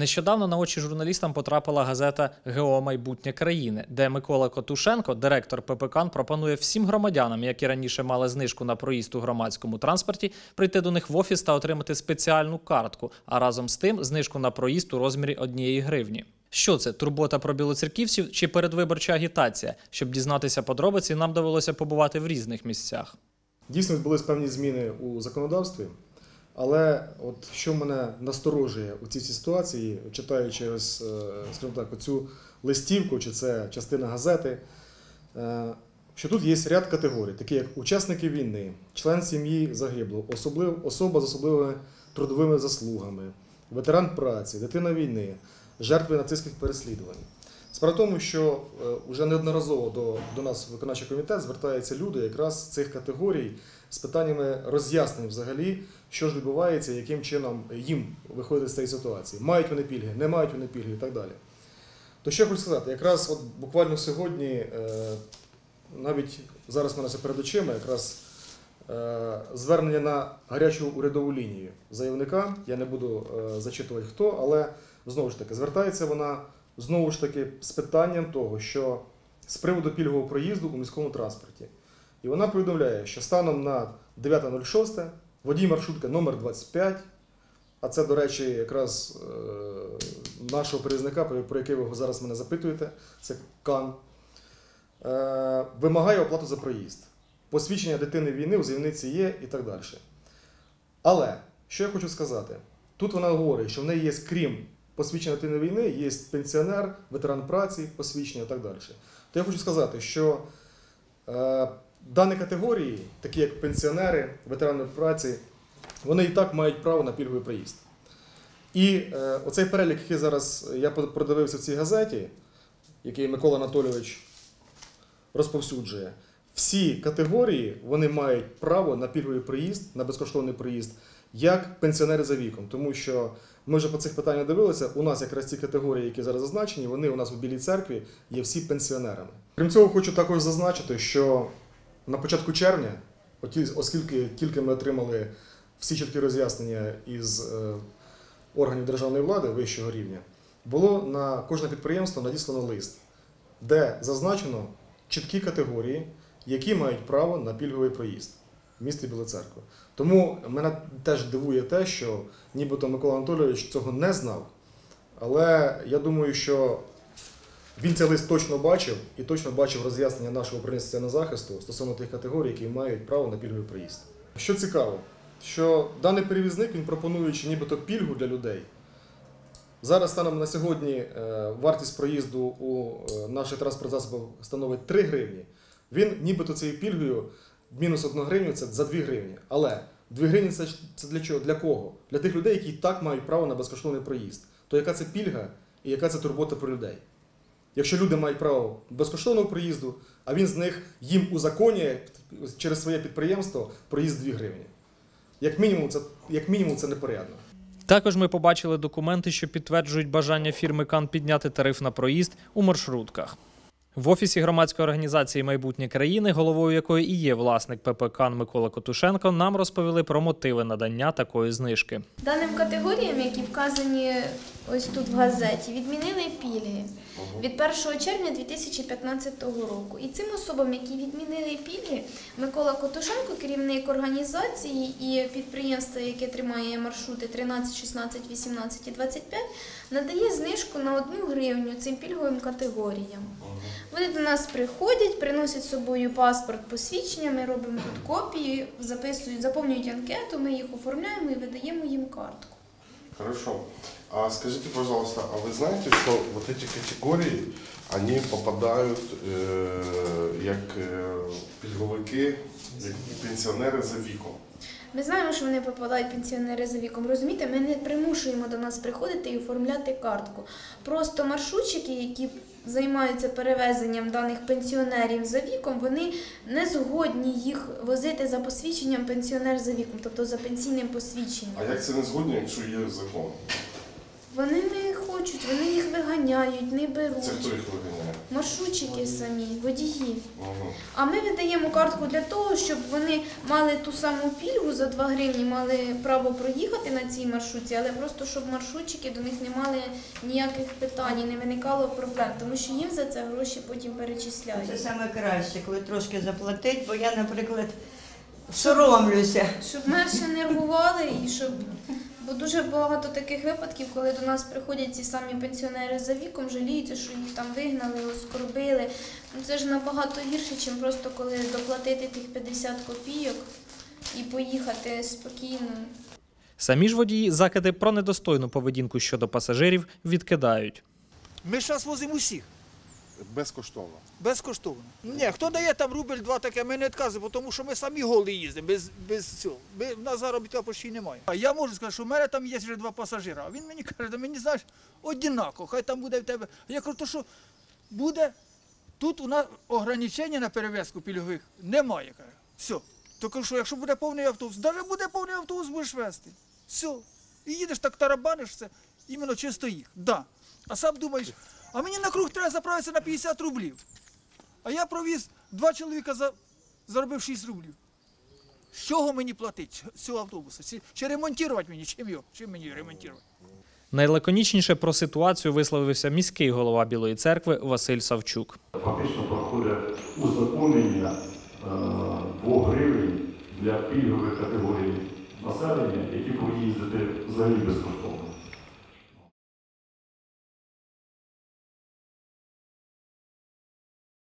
Нещодавно на очі журналістам потрапила газета ГО Майбутнє країни, де Микола Котушенко, директор ППК, пропонує всім громадянам, які раніше мали знижку на проїзд у громадському транспорті, прийти до них в офіс та отримати спеціальну картку, а разом з тим знижку на проїзд у розмірі однієї гривні. Що це турбота про білоцерківців чи передвиборча агітація? Щоб дізнатися подробиці, нам довелося побувати в різних місцях. Дійсно відбулись певні зміни у законодавстві, але от що мене насторожує у цій ситуації, читаючи ось, е, скажімо так, оцю листівку, чи це частина газети, е, що тут є ряд категорій, такі як учасники війни, член сім'ї загиблого, особлив, особа з особливими трудовими заслугами, ветеран праці, дитина війни, жертви нацистських переслідувань. Справа в тому, що вже неодноразово до, до нас виконавчий комітет звертаються люди якраз цих категорій з питаннями роз'яснень взагалі, що ж відбувається, яким чином їм виходити з цієї ситуації. Мають вони пільги, не мають вони пільги і так далі. То що я хочу сказати, якраз от буквально сьогодні, е, навіть зараз мене це перед очима, якраз е, звернення на гарячу урядову лінію заявника. Я не буду е, зачитувати хто, але знову ж таки звертається вона знову ж таки з питанням того, що з приводу пільгового проїзду у міському транспорті. І вона повідомляє, що станом на 9.06 водій маршрутки номер 25 а це, до речі, якраз е, нашого перевізника, про який ви зараз мене запитуєте, це Кан, е, вимагає оплату за проїзд. Посвідчення дитини війни у заявниці є і так далі. Але що я хочу сказати? Тут вона говорить, що в неї є, крім посвідчення дитини війни, є пенсіонер, ветеран праці, посвідчення і так далі. То я хочу сказати, що е, дані категорії, такі як пенсіонери, ветерани праці, вони і так мають право на пільговий проїзд. І е, оцей перелік, який зараз я продивився в цій газеті, який Микола Анатолійович розповсюджує, всі категорії вони мають право на пільговий проїзд, на безкоштовний проїзд, як пенсіонери за віком. Тому що ми вже по цих питаннях дивилися, у нас якраз ці категорії, які зараз зазначені, вони у нас у Білій церкві є всі пенсіонерами. Крім цього, хочу також зазначити, що на початку червня, оскільки тільки ми отримали всі чіткі роз'яснення із е, органів державної влади вищого рівня, було на кожне підприємство надіслано лист, де зазначено чіткі категорії, які мають право на пільговий проїзд місті Біла Церква. Тому мене теж дивує те, що нібито Микола Анатолійович цього не знав. Але я думаю, що він цей лист точно бачив і точно бачив роз'яснення нашого управління соціального захисту стосовно тих категорій, які мають право на пільговий проїзд. Що цікаво, що даний перевізник він пропонуючи нібито пільгу для людей. Зараз станом на сьогодні е, вартість проїзду у е, наших транспортних засобів становить 3 гривні. Він нібито цією пільгою мінус 1 гривню це за 2 гривні. Але 2 гривні це, це для чого? Для кого? Для тих людей, які і так мають право на безкоштовний проїзд. То яка це пільга і яка це турбота про людей? Якщо люди мають право безкоштовного проїзду, а він з них їм узаконює через своє підприємство проїзд 2 гривні. Як мінімум, це, як мінімум, це непорядно. Також ми побачили документи, що підтверджують бажання фірми Кан підняти тариф на проїзд у маршрутках. В офісі громадської організації Майбутнє країни, головою якої і є власник ППК Микола Котушенко, нам розповіли про мотиви надання такої знижки. Даним категоріям, які вказані ось тут в газеті, відмінили пільги від 1 червня 2015 року. І цим особам, які відмінили пільги, Микола Котушенко, керівник організації і підприємства, яке тримає маршрути 13, 16, 18 і 25, надає знижку на 1 гривню цим пільговим категоріям. Вони до нас приходять, приносять з собою паспорт, посвідчення, ми робимо тут копії, записують, заповнюють анкету, ми їх оформляємо і видаємо їм картку. Хорошо. А скажите, пожалуйста, а вы знаете, что вот эти категории, они попадают э, як е, пільговики, як пенсіонери за віком? Ми знаємо, що вони попадають пенсіонери за віком. Розумієте, ми не примушуємо до нас приходити і оформляти картку. Просто маршрутчики, які займаються перевезенням даних пенсіонерів за віком, вони не згодні їх возити за посвідченням пенсіонер за віком, тобто за пенсійним посвідченням. А як це не згодні, якщо є закон? Вони не хочуть, вони їх виганяють, не беруть. Це хто їх виганяє? Маршрутчики самі, водії. А ми видаємо картку для того, щоб вони мали ту саму пільгу за 2 гривні, мали право проїхати на цій маршрутці, але просто щоб маршрутчики до них не мали ніяких питань і не виникало проблем, тому що їм за це гроші потім перечисляють. Це саме краще, коли трошки заплатить, бо я, наприклад, соромлюся. Щоб менше нервували і щоб. Бо дуже багато таких випадків, коли до нас приходять ці самі пенсіонери за віком, жаліються, що їх там вигнали, оскорбили. Ну це ж набагато гірше, ніж просто коли доплатити тих 50 копійок і поїхати спокійно. Самі ж водії закиди про недостойну поведінку щодо пасажирів відкидають. Ми зараз возимо усіх Безкоштовно. безкоштовно. Ні, хто дає там рубль два таке, ми не відказуємо, тому що ми самі голі їздимо, без, без цього. Ми, в нас заробітка почти немає. А я можу сказати, що в мене там є вже два пасажира. А він мені каже, мені знаєш, однаково, хай там буде в тебе. Я кажу, то що буде, тут у нас ограничення на перевезку пільгових немає. Каже. Все. То кажу, що якщо буде повний автобус, навіть буде повний автобус, будеш вести. Все. І їдеш так тарабаниш це, іменно чисто їх. Да. А сам думаєш, а мені на круг треба заправитися на 50 рублів. А я провіз два чоловіка за, заробив 6 рублів. З чого мені платити з цього автобуса? Чи, чи ремонтувати мені? Чим його? Чим мені ремонтувати? Найлаконічніше про ситуацію висловився міський голова Білої церкви Василь Савчук. Фактично проходить узаконення е, 2 гривень для пільгових категорій населення, які повинні їздити взагалі безкоштовно.